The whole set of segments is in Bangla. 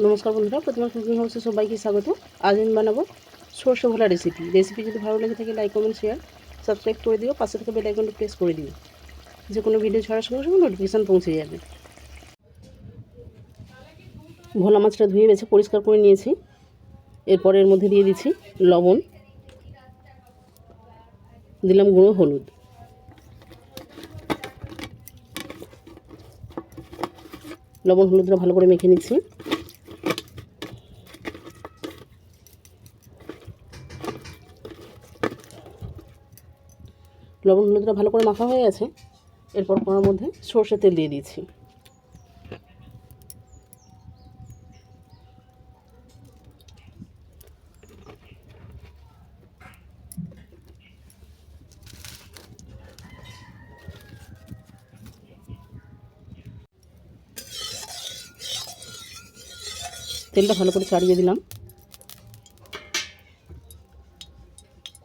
নমস্কার বন্ধুরা, প্রতিমা কুকিং হাউসে সবাইকে স্বাগত। আজ আমি বানাবো সর্ষে ভোলা রেসিপি রেসিপি যদি ভালো লেগে থাকে লাইক কমেন্ট শেয়ার সাবস্ক্রাইব করে দিও। পাশে থেকে বেল আইকনটা প্রেস করে দিও। যে কোনো ভিডিও ছাড়ার সঙ্গে সঙ্গে নোটিফিকেশান পৌঁছে যাবে। ভোলা মাছটা ধুয়ে বেছে পরিষ্কার করে নিয়েছি। এরপর এর মধ্যে দিয়ে দিচ্ছি লবণ। দিলাম গুঁড়ো হলুদ। লবণ হলুদটা ভালো করে মেখে নিচ্ছি। লবণ হলুদটা ভালো করে মাখা হয়ে গেছে। এরপর কড়ার মধ্যে সর্ষের তেল দিয়ে দিয়েছি। তেলটা ভালো করে চাড়িয়ে দিলাম।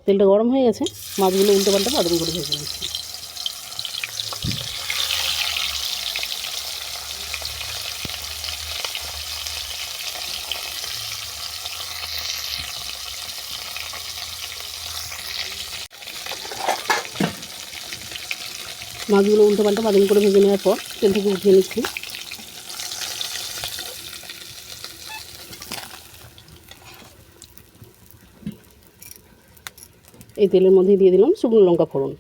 তেলটা গরম হয়ে গেছে, মাছগুলো উল্টো পাল্টা বাদাম করে ভেজে নিচ্ছি মাছগুলো উল্টো পাল্টা বাদাম করে ভেজে নেওয়ার পর তেল থেকে উঠিয়ে নিচ্ছি। এই তেলের মধ্যে দিয়ে দিলাম শুকনো লঙ্কা ফোড়ন।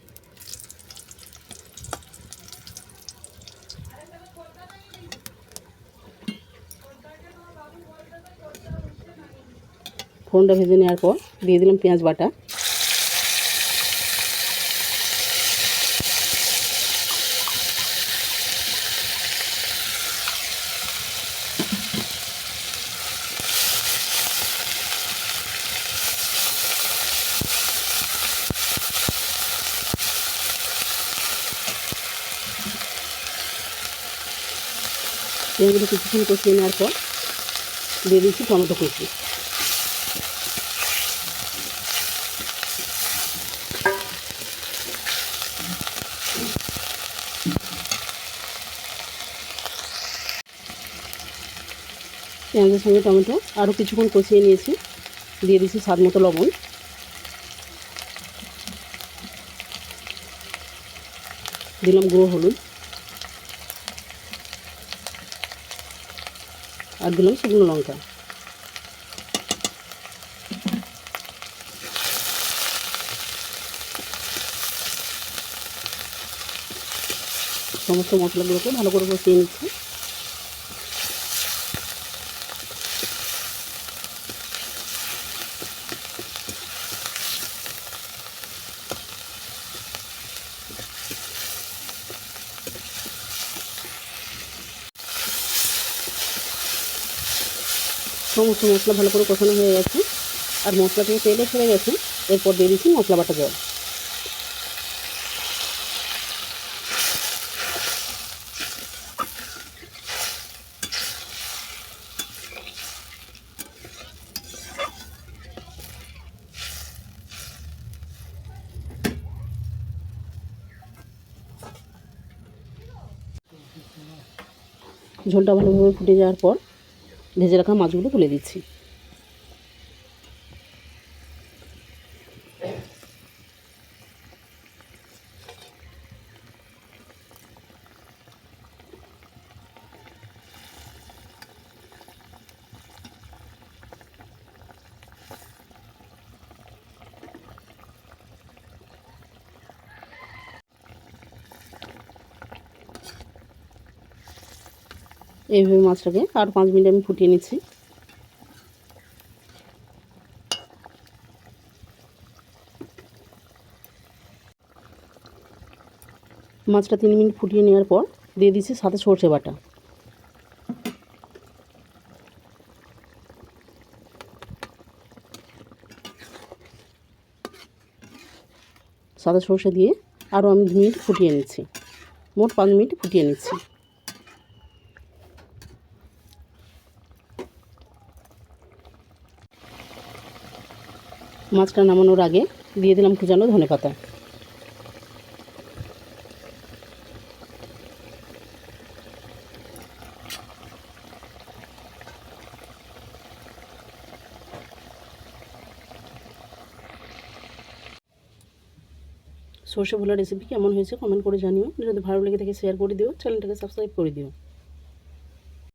ফোড়নটা ভেজে নেওয়ার পর দিয়ে দিলাম পেঁয়াজ বাটা। পেঁয়াজগুলো কিছুক্ষণ কষিয়ে নেওয়ার পর দিয়ে দিচ্ছি টমেটো কুচি। পেঁয়াজের সঙ্গে টমেটো আরও কিছুক্ষণ কষিয়ে নিয়েছি। দিয়ে দিচ্ছি স্বাদ মতো লবণ। দিলাম গুঁড়ো হলুদ। আর দিলাম শুকনো লঙ্কা। সমস্ত মশলাগুলোকে ভালো করে কষিয়ে নিচ্ছি। সমস্ত মশলা ভালো করে কষানো হয়ে গেছে। আর মশলা থেকে তেলও ছেড়ে গেছে। এরপর দিয়ে দিচ্ছি মশলা বাটা জল। ঝোলটা ভালোভাবে ফুটে যাওয়ার পর ভেজে রাখা মাছগুলো তুলে দিচ্ছি। এইভাবে মাছটাকে আর পাঁচ মিনিট আমি ফুটিয়ে নিচ্ছি। মাছটা তিন মিনিট ফুটিয়ে নেওয়ার পর দিয়ে দিচ্ছি সাথে সর্ষে বাটা। সাদা সর্ষে দিয়ে আরও আমি দু মিনিট ফুটিয়ে নিচ্ছি। মোট পাঁচ মিনিট ফুটিয়ে নিচ্ছি। মাছটা নামানোর আগে দিয়ে দিলাম কুচানো ধনে পাতা। সর্ষে ভোলা রেসিপি কেমন হয়েছে কমেন্ট করে জানিও। যদি ভালো লেগে থাকে শেয়ার করে দিও। চ্যানেলটাকে সাবস্ক্রাইব করে দিও।